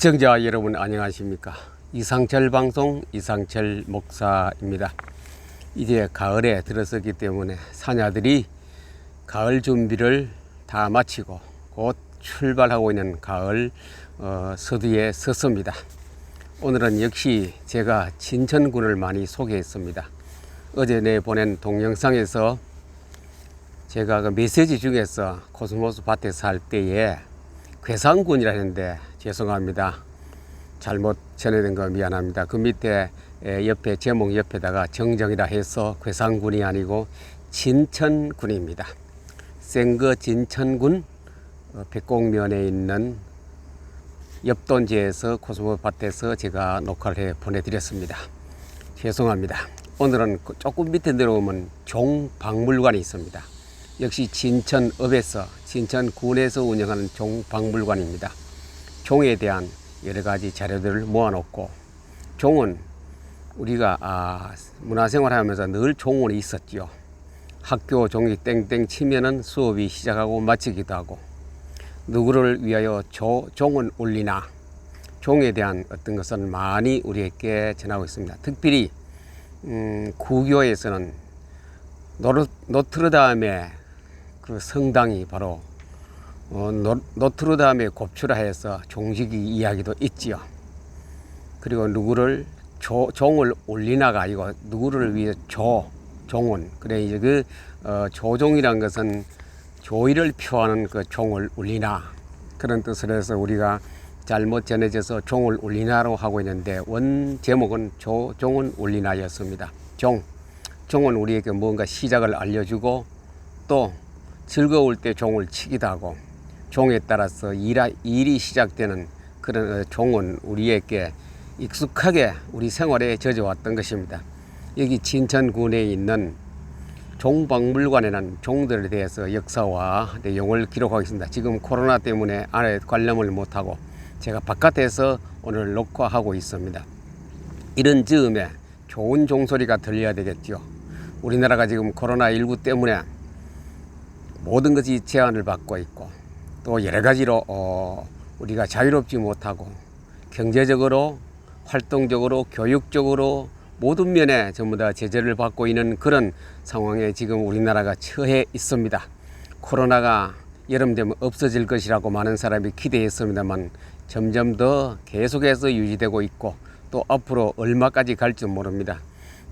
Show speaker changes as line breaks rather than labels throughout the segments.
시청자 여러분 안녕하십니까? 이상철 방송 이상철 목사입니다. 이제 가을에 들어서기 때문에 사냐들이 가을 준비를 다 마치고 곧 출발하고 있는 가을 어, 서두에 섰습니다. 오늘은 역시 제가 진천군을 많이 소개했습니다. 어제 내 보낸 동영상에서 제가 그 메시지 중에서 코스모스 밭에 살 때에 괴산군이라는데 죄송합니다. 잘못 전해된 거 미안합니다. 그 밑에 에, 옆에 제목 옆에다가 정정이라 해서 괴산군이 아니고 진천군입니다. 생거 진천군 어, 백곡면에 있는 옆돈지에서 코스모스 밭에서 제가 녹화를 해 보내드렸습니다. 죄송합니다. 오늘은 그 조금 밑에 내려오면 종박물관이 있습니다. 역시 진천읍에서 진천군에서 운영하는 종박물관입니다. 종에 대한 여러 가지 자료들을 모아놓고 종은 우리가 아, 문화생활하면서 늘 종은 있었지요. 학교 종이 땡땡 치면은 수업이 시작하고 마치기도 하고 누구를 위하여 조, 종은 울리나 종에 대한 어떤 것은 많이 우리에게 전하고 있습니다. 특별히 음, 구교에서는 노르, 노트르담의 그 성당이 바로 어, 노, 노트르담의 곱추라해서 종식이 이야기도 있지요. 그리고 누구를 조, 종을 올리나가 아니고 누구를 위해 조 종은 그래 이제 그 어, 조종이란 것은 조의를 표하는 그 종을 울리나 그런 뜻을 해서 우리가 잘못 전해져서 종을 울리나로 하고 있는데 원 제목은 조, 종은 울리나였습니다. 종 종은 우리에게 뭔가 시작을 알려주고 또 즐거울 때 종을 치기도 하고 종에 따라서 일하, 일이 시작되는 그런 어, 종은 우리에게 익숙하게 우리 생활에 젖어왔던 것입니다. 여기 진천군에 있는 종박물관에는 종들에 대해서 역사와 내용을 기록하고 있습니다. 지금 코로나 때문에 안에 관람을 못하고 제가 바깥에서 오늘 녹화하고 있습니다. 이런 즈음에 좋은 종소리가 들려야 되겠죠. 우리나라가 지금 코로나19 때문에 모든 것이 제한을 받고 있고 또 여러 가지로 어, 우리가 자유롭지 못하고 경제적으로 활동적으로 교육적으로 모든 면에 전부 다 제재를 받고 있는 그런 상황에 지금 우리나라가 처해 있습니다. 코로나가 여름 되면 없어질 것이라고 많은 사람이 기대했습니다만 점점 더 계속해서 유지되고 있고 또 앞으로 얼마까지 갈지 모릅니다.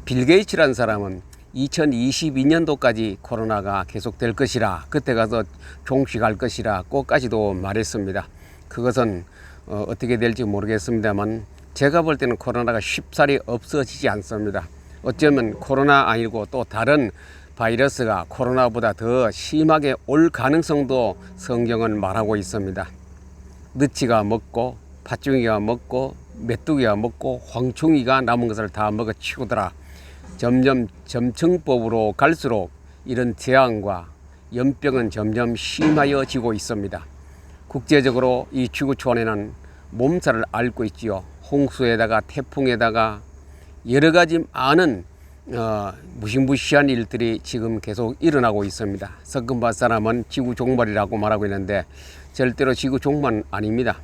빌 게이츠라는 사람은 2022년도까지 코로나가 계속될 것이라 그때 가서 종식할 것이라 꼭까지도 말했습니다. 그것은 어, 어떻게 될지 모르겠습니다만 제가 볼 때는 코로나가 쉽사리 없어지지 않습니다. 어쩌면 코로나 아니고 또 다른 바이러스가 코로나보다 더 심하게 올 가능성도 성경은 말하고 있습니다. 느치가 먹고 팥중이가 먹고 메뚜기가 먹고 황충이가 남은 것을 다 먹어 치우더라. 점점 점층법으로 갈수록 이런 재앙과 연병은 점점 심하여지고 있습니다. 국제적으로 이 지구촌에는 몸살을 앓고 있지요. 홍수에다가 태풍에다가 여러 가지 많은 어, 무시무시한 일들이 지금 계속 일어나고 있습니다. 석금밭 사람은 지구 종말이라고 말하고 있는데 절대로 지구 종말 아닙니다.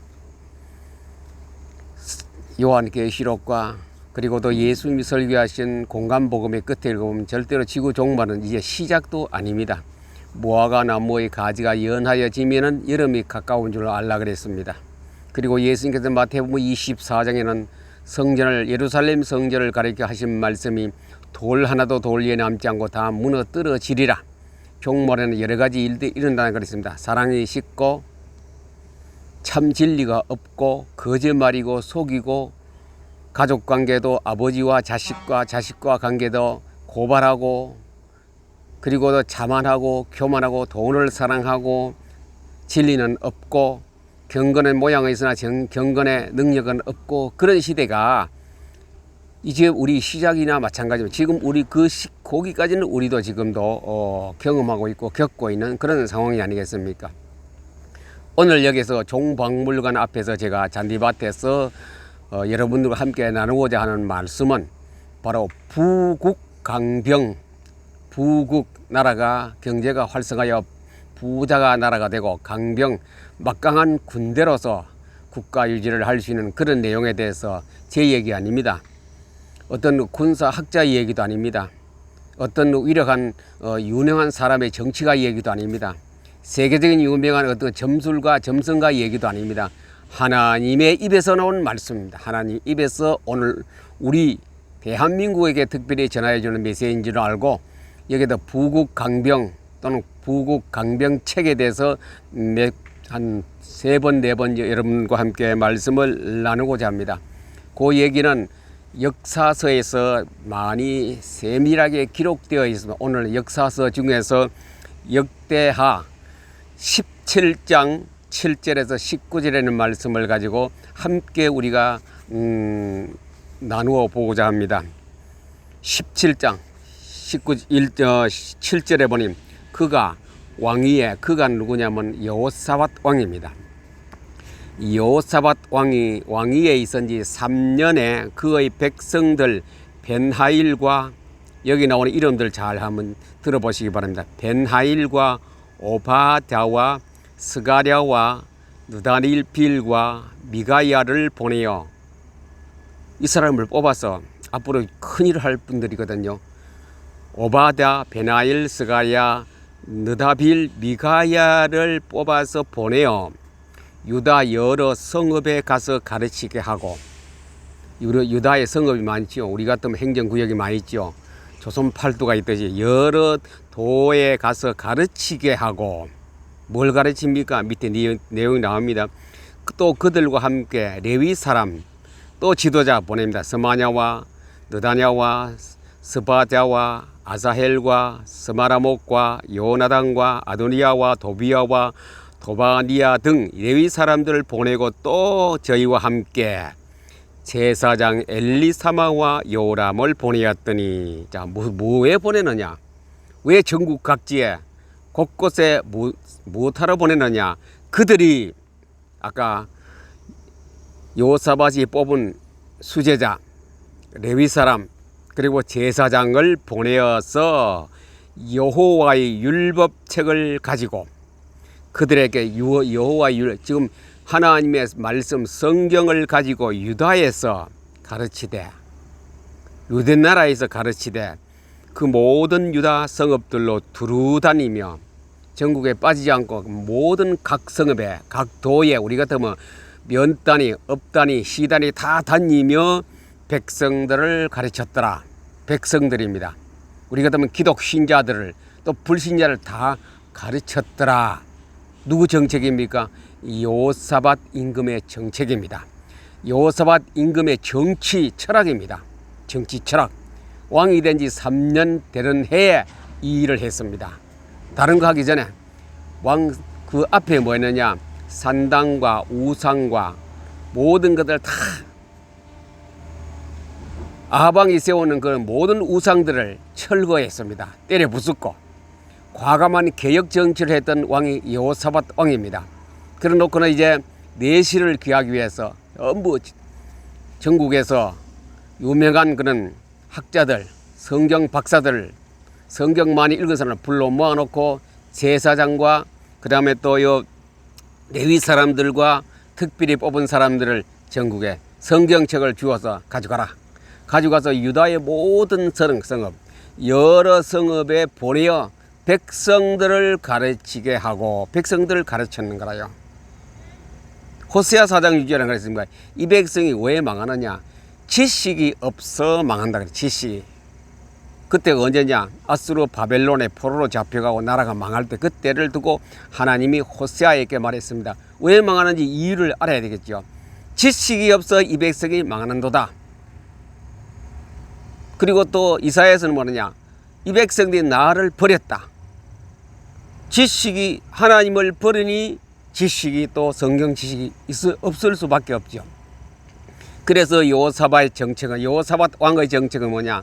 요한계시록과 그리고 또 예수님이 설교하신 공간 복음의 끝에 읽어보면 절대로 지구 종말은 이제 시작도 아닙니다. 무화과 나무의 가지가 연하여 지면은 여름이 가까운 줄 알라 그랬습니다. 그리고 예수님께서 마태복음 24장에는 성전을 예루살렘 성전을 가리켜 하신 말씀이 돌 하나도 돌 위에 남지 않고 다 무너뜨려지리라. 종말에는 여러 가지 일들이 일어난다는 그랬습니다. 사랑이 식고 참 진리가 없고 거짓말이고 속이고 가족 관계도 아버지와 자식과 자식과 관계도 고발하고 그리고 또 자만하고 교만하고 돈을 사랑하고 진리는 없고 경건의 모양은 있으나 정, 경건의 능력은 없고 그런 시대가 이제 우리 시작이나 마찬가지로 지금 우리 그 시, 거기까지는 우리도 지금도 어, 경험하고 있고 겪고 있는 그런 상황이 아니겠습니까? 오늘 여기서 종박물관 앞에서 제가 잔디밭에서 어, 여러분들과 함께 나누고자 하는 말씀은 바로 부국 강병 부국 나라가 경제가 활성하여 부자가 나라가 되고 강병 막강한 군대로서 국가 유지를 할 수 있는 그런 내용에 대해서 제 얘기 아닙니다. 어떤 군사 학자 얘기도 아닙니다. 어떤 위력한 어, 유능한 사람의 정치가 얘기도 아닙니다. 세계적인 유명한 어떤 점술가 점성가 얘기도 아닙니다. 하나님의 입에서 나온 말씀입니다. 하나님 입에서 오늘 우리 대한민국에게 특별히 전하여 주는 메시지인 줄 알고 여기다 부국 강병 또는 부국 강병 책에 대해서 한 세 번 네 번 여러분과 함께 말씀을 나누고자 합니다. 그 얘기는 역사서에서 많이 세밀하게 기록되어 있습니다. 오늘 역사서 중에서 역대하 17장 7절에서 19절에는 말씀을 가지고 함께 우리가 음, 나누어 보고자 합니다. 17장 19, 1, 어, 7절에 보니 그가 왕위에 그가 누구냐면 여호사밧 왕입니다. 여호사밧 왕이 왕위에 있은 지 3년에 그의 백성들 벤하일과 여기 나오는 이름들 잘 한번 들어보시기 바랍니다. 벤하일과 오바자와 스가랴와 느다닐 빌과 미가야를 보내어 이 사람을 뽑아서 앞으로 큰 일을 할 분들이거든요. 오바다, 베나일, 스가랴, 느다빌, 미가야를 뽑아서 보내어 유다 여러 성읍에 가서 가르치게 하고 유다의 성읍이 많지요. 우리 같으면 행정구역이 많이 있죠. 조선 팔도가 있듯이 여러 도에 가서 가르치게 하고 뭘 가르칩니까? 밑에 내- 내용이 나옵니다. 또 그들과 함께 레위 사람 또 지도자 보냅니다. 스마냐와 느다냐와 스바자와 아사헬과 스마라목과 요나단과 아도니아와 도비아와 도바니아 등 레위 사람들을 보내고 또 저희와 함께 제사장 엘리사마와 요람을 보내었더니 자, 뭐, 뭐에 보내느냐? 왜 전국 각지에 곳곳에 뭐, 무엇하러 보내느냐? 그들이 아까 요사밭이 뽑은 수제자 레위 사람 그리고 제사장을 보내어서 여호와의 율법책을 가지고 그들에게 유- 여호와의 율 지금 하나님의 말씀 성경을 가지고 유다에서 가르치되 유대 나라에서 가르치되 그 모든 유다 성읍들로 두루 다니며 전국에 빠지지 않고 모든 각 성읍에 각 도에 우리 같으면 면단이 업단이 시단이 다 다니며 백성들을 가르쳤더라. 백성들입니다. 우리 같으면 기독 신자들을 또 불신자를 다 가르쳤더라. 누구 정책입니까? 요사밭 임금의 정책입니다. 요사밭 임금의 정치 철학입니다. 정치 철학 왕이 된 지 3년 되는 해에 이 일을 했습니다 다른 거 하기 전에 왕 그 앞에 뭐였느냐 산당과 우상과 모든 것들 다 아방이 세우는 그 모든 우상들을 철거했습니다. 때려 부수고 과감한 개혁 정치를 했던 왕이 여호사밧 왕입니다. 그래 놓고는 이제 내실을 귀하기 위해서 전부 전국에서 유명한 그런 학자들, 성경 박사들, 성경 많이 읽은 사람을 불러 모아놓고 제사장과 그 다음에 또요 레위 사람들과 특별히 뽑은 사람들을 전국에 성경책을 주어서 가져가라. 가져가서 유다의 모든 성- 성읍, 여러 성읍에 보내어 백성들을 가르치게 하고 백성들을 가르쳤는 거라요. 호세아 사장 유지하는 그랬습니다. 이 백성이 왜 망하느냐? 지식이 없어 망한다 그래. 지식. 그때가 언제냐? 아수르 바벨론의 포로로 잡혀가고 나라가 망할 때 그때를 두고 하나님이 호세아에게 말했습니다. 왜 망하는지 이유를 알아야 되겠죠. 지식이 없어 이 백성이 망하는도다. 그리고 또 이사야에서는 뭐느냐? 이 백성들이 나를 버렸다. 지식이 하나님을 버리니 지식이 또 성경 지식이 없을 수밖에 없죠. 그래서 요사바의 정책은 요사밭 왕의 정책은 뭐냐?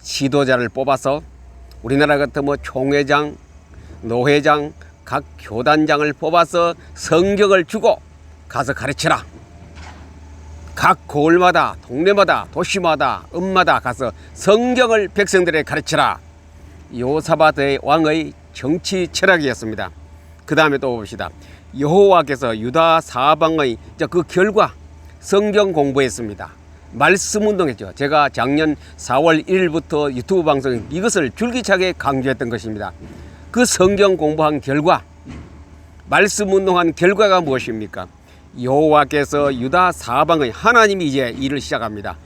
지도자를 뽑아서 우리나라 같으면 뭐 총회장, 노회장, 각 교단장을 뽑아서 성경을 주고 가서 가르치라. 각 고을마다 동네마다 도시마다 읍마다 가서 성경을 백성들에게 가르치라. 요사바드의 왕의 정치 철학이었습니다. 그 다음에 또 봅시다. 여호와께서 유다 사방의 그 결과 성경 공부했습니다. 말씀 운동했죠. 제가 작년 4월 1일부터 유튜브 방송 이것을 줄기차게 강조했던 것입니다. 그 성경 공부한 결과 말씀 운동한 결과가 무엇입니까? 여호와께서 유다 사방의 하나님이 이제 일을 시작합니다.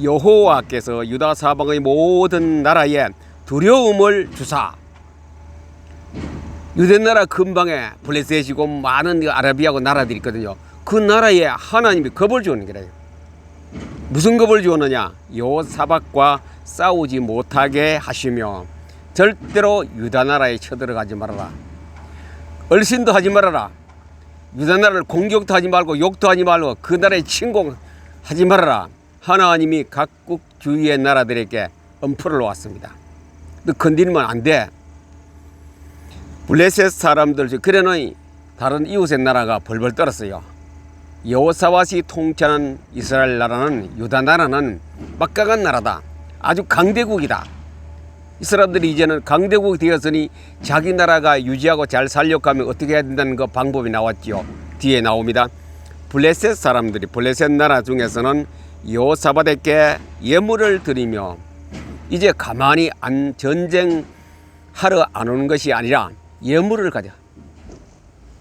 여호와께서 유다 사방의 모든 나라에 두려움을 주사 유대 나라 근방에 블레셋이고 많은 그 아라비아고 나라들이 있거든요. 그 나라에 하나님이 겁을 주는 거래요. 무슨 겁을 주었느냐? 요 사박과 싸우지 못하게 하시며 절대로 유다 나라에 쳐들어가지 말아라. 얼씬도 하지 말아라. 유다 나라를 공격도 하지 말고 욕도 하지 말고 그 나라에 침공하지 말아라. 하나님이 각국 주위의 나라들에게 엄포를 놓았습니다. 너 건드리면 안 돼. 블레셋 사람들 중 그래는 다른 이웃의 나라가 벌벌 떨었어요. 여호사밧이 통치하는 이스라엘 나라는 유다 나라는 막강한 나라다. 아주 강대국이다. 이 사람들이 이제는 강대국이 되었으니 자기 나라가 유지하고 잘 살려고 하면 어떻게 해야 된다는 그 방법이 나왔지요. 뒤에 나옵니다. 블레셋 사람들이 블레셋 나라 중에서는 여호사밧에게 예물을 드리며 이제 가만히 안 전쟁 하러 안 오는 것이 아니라 예물을 가져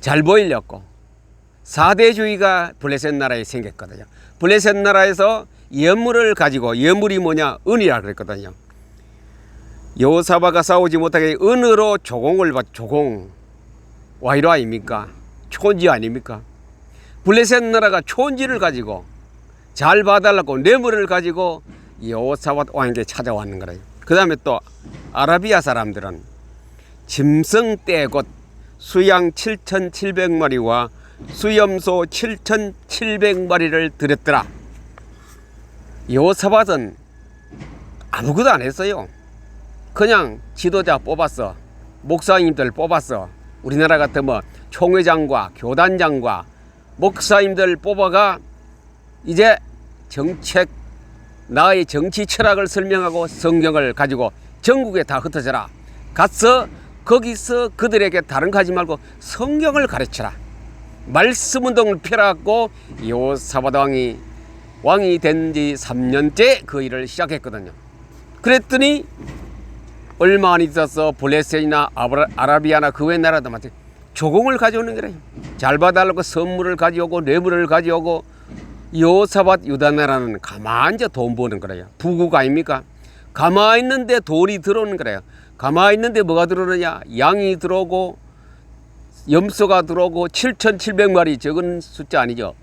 잘 보이려고 사대주의가 블레셋 나라에 생겼거든요. 블레셋 나라에서 예물을 가지고 예물이 뭐냐 은이라 그랬거든요. 여호사바가 싸우지 못하게 은으로 조공을 받 조공 와이로 아닙니까? 촌지 아닙니까? 블레셋 나라가 촌지를 가지고 잘 봐달라고 뇌물을 가지고 여호사밧 왕에게 찾아왔는 거예요. 그 다음에 또 아라비아 사람들은 짐승 떼곧 수양 7,700마리와 수염소 7,700마리를 드렸더라. 여호사밧은 아무것도 안 했어요. 그냥 지도자 뽑았어. 목사님들 뽑았어. 우리나라 같으면 총회장과 교단장과 목사님들 뽑아가 이제 정책 나의 정치 철학을 설명하고 성경을 가지고 전국에 다 흩어져라. 가서 거기서 그들에게 다른 거 하지 말고 성경을 가르쳐라. 말씀 운동을 펴라고 요사바다 왕이 왕이 된 지 3년째 그 일을 시작했거든요. 그랬더니 얼마 안 있어서 블레셋이나 아라비아나 그 외 나라도 마찬 조공을 가져오는 거래요. 잘 봐달라고 선물을 가져오고 뇌물을 가져오고 요사밭 유다 나라는 가만히 이제 돈 버는 거래요. 부국 아닙니까? 가만히 있는데 돈이 들어오는 거래요. 가만히 있는데 뭐가 들어오느냐? 양이 들어오고 염소가 들어오고 7,700마리 적은 숫자 아니죠.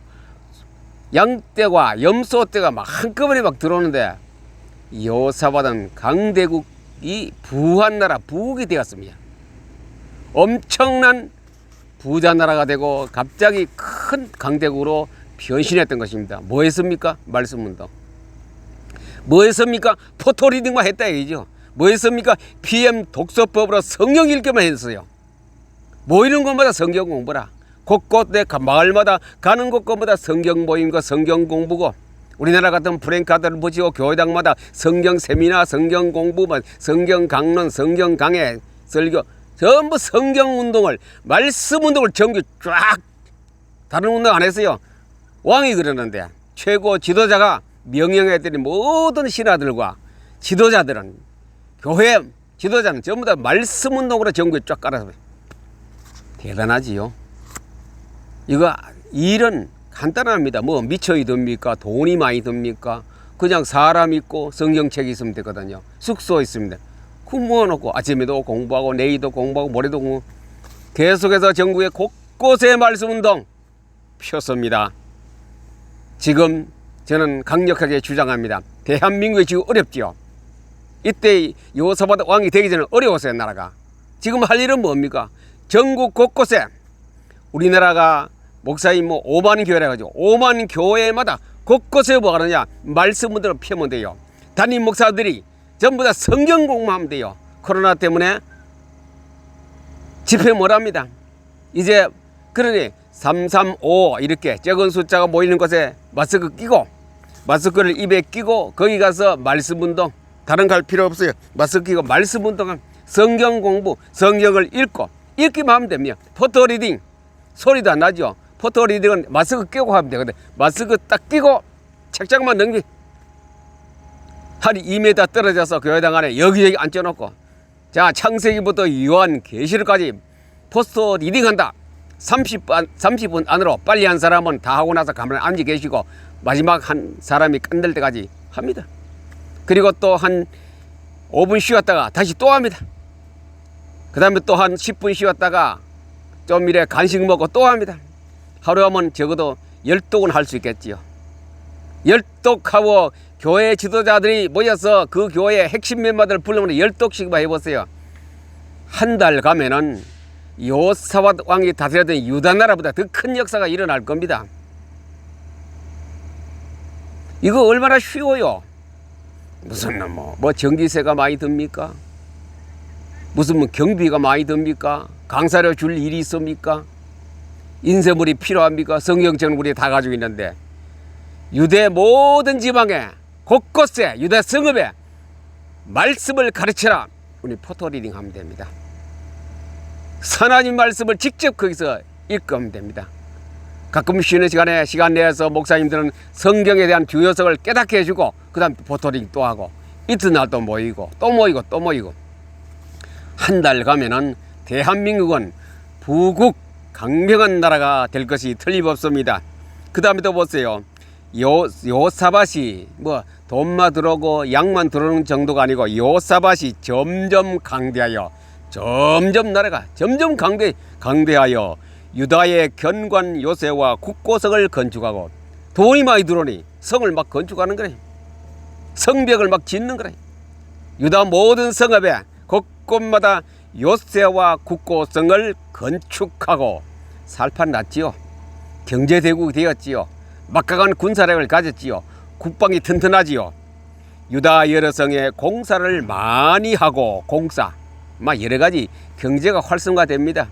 양떼와 염소떼가 막 한꺼번에 막 들어오는데 요사밭은 강대국이 부한 나라 부국이 되었습니다. 엄청난 부자 나라가 되고 갑자기 큰 강대국으로 변신했던 것입니다. 뭐 했습니까? 말씀 운동. 뭐 했습니까? 포토 리딩만 했다 얘기죠. 뭐 했습니까? PM 독서법으로 성경 읽기만 했어요. 모이는 곳마다 성경 공부라. 곳곳에 가- 마을마다 가는 곳곳마다 성경 모임과 성경 공부고 우리나라 같은 프랭카드를 붙이고 교회당마다 성경 세미나, 성경 공부만, 성경 강론, 성경 강해, 설교 전부 성경 운동을 말씀 운동을 전부 쫙 다른 운동 안 했어요. 왕이 그러는데 최고 지도자가 명령했더니 모든 신하들과 지도자들은 교회 지도자는 전부 다 말씀 운동으로 전국에 쫙 깔아서 대단하지요. 이거 일은 간단합니다. 뭐 미쳐이 듭니까? 돈이 많이 듭니까? 그냥 사람 있고 성경책 있으면 되거든요. 숙소 있습니다. 그 모아놓고 아침에도 공부하고 내일도 공부하고 모레도 공부 계속해서 전국에 곳곳에 말씀 운동 폈습니다. 지금 저는 강력하게 주장합니다. 대한민국이 지금 어렵지요. 이때 요사바다 왕이 되기 전에 어려웠어요 나라가. 지금 할 일은 뭡니까? 전국 곳곳에 우리나라가 목사님 뭐 5만 교회라 가지고 5만 교회마다 곳곳에 뭐 하느냐 말씀 문들을 펴면 돼요. 담임 목사들이 전부 다 성경 공부하면 돼요. 코로나 때문에 집회 못 합니다. 이제 그러니 335 이렇게 적은 숫자가 모이는 곳에 마스크 끼고 마스크를 입에 끼고 거기 가서 말씀 운동 다른 갈 필요 없어요. 마스크 끼고 말씀 운동하면 성경 공부, 성경을 읽고 읽기만 하면 됩니다. 포토 리딩 소리도 안 나죠. 포토 리딩은 마스크 끼고 하면 되거든. 마스크 딱 끼고 책장만 넘기. 한 2m 떨어져서 교회당 안에 여기저기 앉혀놓고 자 창세기부터 요한 계시록까지 포스터 리딩한다. 30분 30분 안으로 빨리 한 사람은 다 하고 나서 가만히 앉아 계시고 마지막 한 사람이 끝낼 때까지 합니다. 그리고 또 한 5분 쉬었다가 다시 또 합니다. 그 다음에 또 한 10분 쉬었다가 좀 이래 간식 먹고 또 합니다. 하루 하면 적어도 열독은 할 수 있겠지요. 열독하고 교회 지도자들이 모여서 그 교회 핵심 멤버들 불러면 열독씩만 해보세요. 한 달 가면은 요사밧 왕이 다스렸던 유다 나라보다 더 큰 역사가 일어날 겁니다. 이거 얼마나 쉬워요. 무슨 뭐, 뭐 전기세가 많이 듭니까? 무슨 뭐 경비가 많이 듭니까? 강사료 줄 일이 있습니까? 인쇄물이 필요합니까? 성경책은 우리 다 가지고 있는데 유대 모든 지방에 곳곳에 유대 성읍에 말씀을 가르치라. 우리 포토리딩 하면 됩니다. 하나님 말씀을 직접 거기서 읽으면 됩니다. 가끔 쉬는 시간에 시간 내서 목사님들은 성경에 대한 중요성을 깨닫게 해주고 그 다음 포토링 또 하고 이튿날 또 모이고 또 모이고 또 모이고 한 달 가면은 대한민국은 부국 강명한 나라가 될 것이 틀림없습니다. 그 다음에 또 보세요. 요, 요사밭이 뭐 돈만 들어오고 양만 들어오는 정도가 아니고 요사밭이 점점 강대하여 점점 나라가 점점 강대, 강대하여 유다의 견관 요새와 국고성을 건축하고 돈이 많이 들어오니 성을 막 건축하는 거래. 성벽을 막 짓는 거래. 유다 모든 성읍에 곳곳마다 요새와 국고성을 건축하고 살판 났지요. 경제대국이 되었지요. 막강한 군사력을 가졌지요. 국방이 튼튼하지요. 유다 여러 성에 공사를 많이 하고 공사, 막 여러 가지 경제가 활성화됩니다.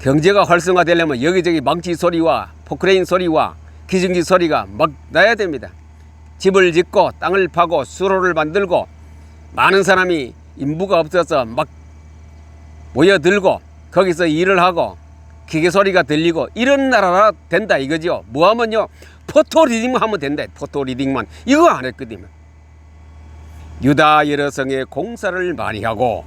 경제가 활성화되려면 여기저기 망치 소리와 포크레인 소리와 기증기 소리가 막 나야 됩니다. 집을 짓고 땅을 파고 수로를 만들고 많은 사람이 인부가 없어서 막 모여들고 거기서 일을 하고 기계 소리가 들리고 이런 나라라 된다 이거죠. 뭐 하면요. 포토 리딩만 하면 된다. 포토 리딩만. 이거 안 했거든요. 유다 여러 성에 공사를 많이 하고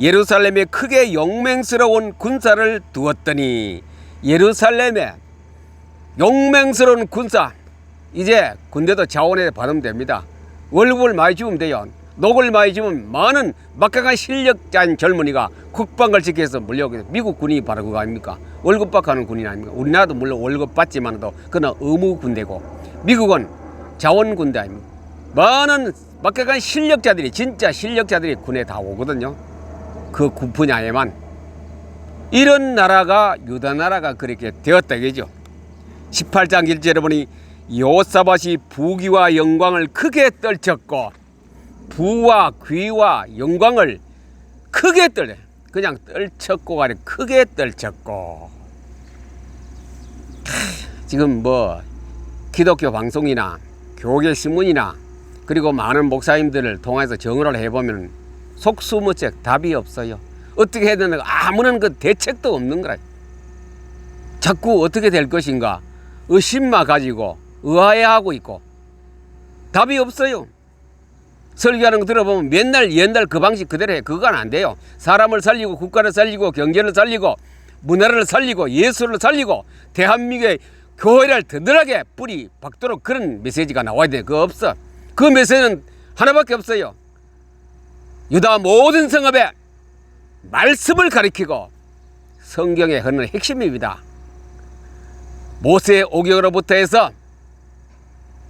예루살렘에 크게 용맹스러운 군사를 두었더니 예루살렘에 용맹스러운 군사 이제 군대도 자원에 받으면 됩니다. 월급을 많이 주면 돼요. 녹을 많이 주면 많은 막강한 실력자인 젊은이가 국방을 지켜서 물려오게 미국 군이 바로 그거 아닙니까? 월급 받는 군인 아닙니까? 우리나라도 물론 월급 받지만도 그건 의무 군대고 미국은 자원 군대 아닙니까? 많은 막강한 실력자들이 진짜 실력자들이 군에 다 오거든요. 그 군 분야에만 이런 나라가 유다 나라가 그렇게 되었다 그죠. 18장 1절에 보니 요사밭이 부귀와 영광을 크게 떨쳤고 부와 귀와 영광을 크게 떨 그냥 떨쳤고가 아니라 크게 떨쳤고 지금 뭐 기독교 방송이나 교계 신문이나 그리고 많은 목사님들을 통해서 정의를 해보면 속수무책 답이 없어요. 어떻게 해야 되는가 아무런 그 대책도 없는 거라. 자꾸 어떻게 될 것인가 의심만 가지고 의아해하고 있고 답이 없어요. 설교하는 거 들어보면 맨날 옛날 그 방식 그대로 해. 그건 안 돼요. 사람을 살리고 국가를 살리고 경제를 살리고 문화를 살리고 예술을 살리고 대한민국의 교회를 든든하게 뿌리 박도록 그런 메시지가 나와야 돼. 그거 없어. 그 메시지는 하나밖에 없어요. 유다 모든 성읍에 말씀을 가리키고 성경에 흐르는 핵심입니다. 모세 오경으로부터 해서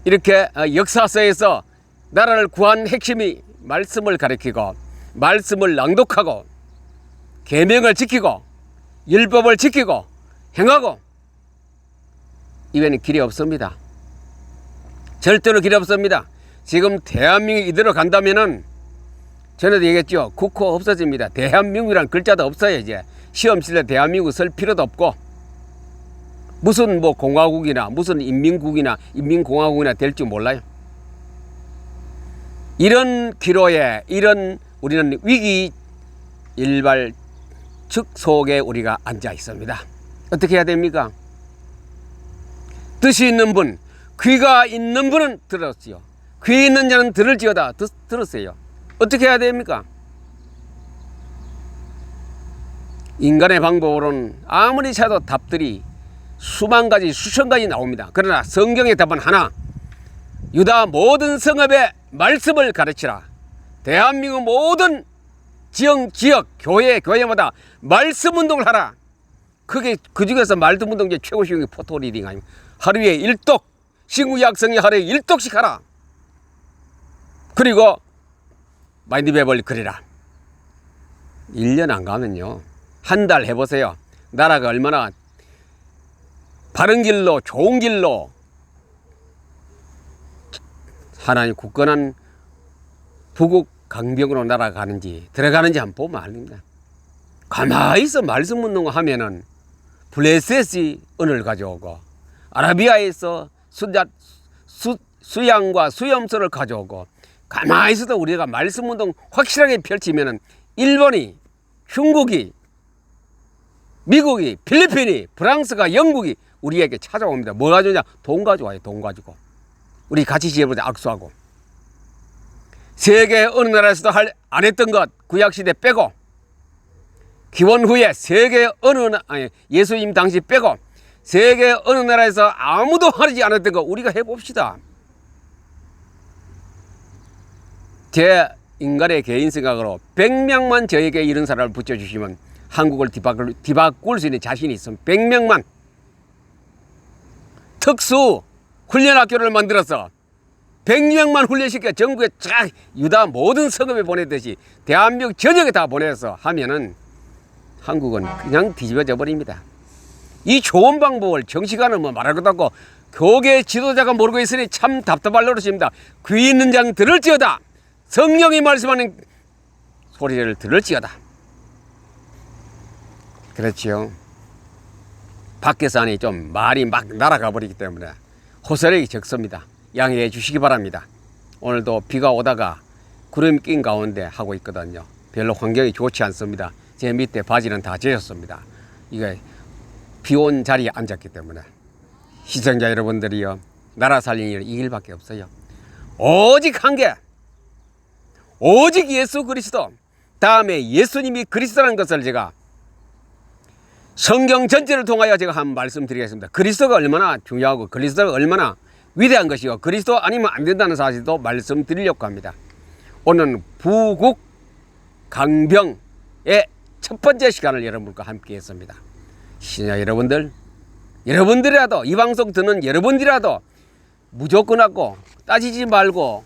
이렇게 어, 역사서에서 나라를 구한 핵심이 말씀을 가리키고 말씀을 낭독하고 계명을 지키고 율법을 지키고 행하고 이외에는 길이 없습니다. 절대로 길이 없습니다. 지금 대한민국 이대로 간다면은 전에도 얘기했죠. 국호 없어집니다. 대한민국이란 글자도 없어요 이제 시험실에 대한민국 쓸 필요도 없고 무슨 뭐 공화국이나 무슨 인민국이나 인민공화국이나 될지 몰라요. 이런 기로에 이런 우리는 위기 일발 우측 속에 우리가 앉아 있습니다. 어떻게 해야 됩니까? 뜻이 있는 분, 귀가 있는 분은 들었지요. 귀 있는 자는 들을지어다. 듣, 들었어요. 어떻게 해야 됩니까? 인간의 방법으로는 아무리 찾아도 답들이 수만 가지, 수천 가지 나옵니다. 그러나 성경의 답은 하나. 유다 모든 성읍의 말씀을 가르치라. 대한민국 모든 지역, 지역, 교회, 교회마다 말씀 운동을 하라. 그게 그 중에서 말씀 운동 중에 최고 쉬운 게 포토 리딩 아닙니까? 하루에 일독 신구 약성이 하루에 일독씩 하라. 그리고 마인드맵을 그리라. 1년 안 가면요. 한 달 해보세요. 나라가 얼마나 바른 길로, 좋은 길로 하나님 굳건한 부국 강병으로 날아가는지 들어가는지 한번 보면 압니다. 가만히 있어 말씀 묻는 거 하면은 블레셋이 은을 가져오고 아라비아에서 수자, 수, 수양과 수염소를 가져오고 가만히 있어도 우리가 말씀 운동 확실하게 펼치면은 일본이 중국이 미국이 필리핀이 프랑스가 영국이 우리에게 찾아옵니다. 뭐 가져오냐? 돈 가져와요. 돈 가지고. 우리 같이 지혜보자 악수하고. 세계 어느 나라에서도 할, 안 했던 것 구약시대 빼고 기원 후에 세계 어느 나- 아니, 예수님 당시 빼고 세계 어느 나라에서 아무도 하지 않았던 거 우리가 해봅시다. 제 인간의 개인 생각으로 100명만 저에게 이런 사람을 붙여주시면 한국을 뒤바꿀, 뒤바꿀 수 있는 자신이 있으면 100명만 특수 훈련학교를 만들어서 100명만 훈련시켜 전국에 쫙 유다 모든 성읍에 보내듯이 대한민국 전역에 다 보내서 하면은 한국은 그냥 뒤집어져 버립니다. 이 좋은 방법을 정치가는 뭐 말할 것도 없고 교계 지도자가 모르고 있으니 참 답답할 노릇입니다. 귀 있는 장 들을지어다. 성령이 말씀하는 소리를 들을지어다. 그렇지요. 밖에서 하니 좀 말이 막 날아가 버리기 때문에 호소력이 적습니다. 양해해 주시기 바랍니다. 오늘도 비가 오다가 구름 낀 가운데 하고 있거든요. 별로 환경이 좋지 않습니다. 제 밑에 바지는 다 젖었습니다. 이게 비 온 자리에 앉았기 때문에 시청자 여러분들이요 나라 살리는 일이 일밖에 없어요. 오직 한 개, 오직 예수 그리스도. 다음에 예수님이 그리스도라는 것을 제가 성경 전체를 통하여 제가 한 말씀 드리겠습니다. 그리스도가 얼마나 중요하고 그리스도가 얼마나 위대한 것이고 그리스도 아니면 안 된다는 사실도 말씀드리려고 합니다. 오늘은 부국 강병의 첫 번째 시간을 여러분과 함께 했습니다. 시청자 여러분들, 여러분들이라도 이 방송 듣는 여러분들이라도 무조건 하고 따지지 말고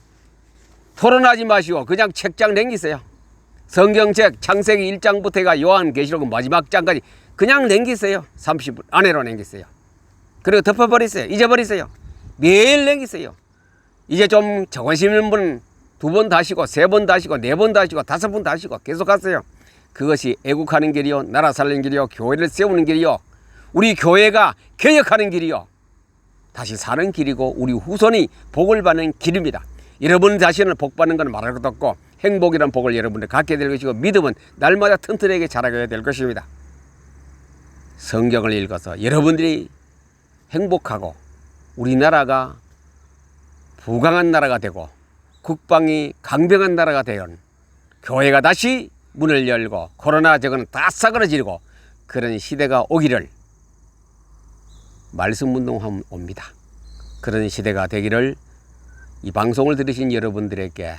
토론하지 마시고 그냥 책장 냉기세요. 성경책 창세기 1장부터 해가 요한계시록 마지막 장까지 그냥 냉기세요. 30분 안에로 냉기세요. 그리고 덮어버리세요. 잊어버리세요. 매일 냉기세요. 이제 좀 자관심 있는 분은 두 번 다시고 세 번 다시고 네 번 다시고 다섯 번 다시고 계속 하세요. 그것이 애국하는 길이요 나라 살리는 길이요 교회를 세우는 길이요 우리 교회가 개혁하는 길이요 다시 사는 길이고 우리 후손이 복을 받는 길입니다. 여러분 자신을 복 받는 건 말할 것도 없고 행복이란 복을 여러분들 갖게 될 것이고 믿음은 날마다 튼튼하게 자라게 될 것입니다. 성경을 읽어서 여러분들이 행복하고 우리나라가 부강한 나라가 되고 국방이 강병한 나라가 되온 교회가 다시 문을 열고 코로나 저거는 다 싸그러지고 그런 시대가 오기를 말씀 운동하면 옵니다. 그런 시대가 되기를 이 방송을 들으신 여러분들에게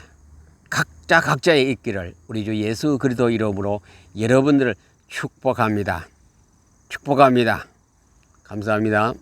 각자 각자의 있기를 우리 주 예수 그리스도 이름으로 여러분들을 축복합니다. 축복합니다. 감사합니다.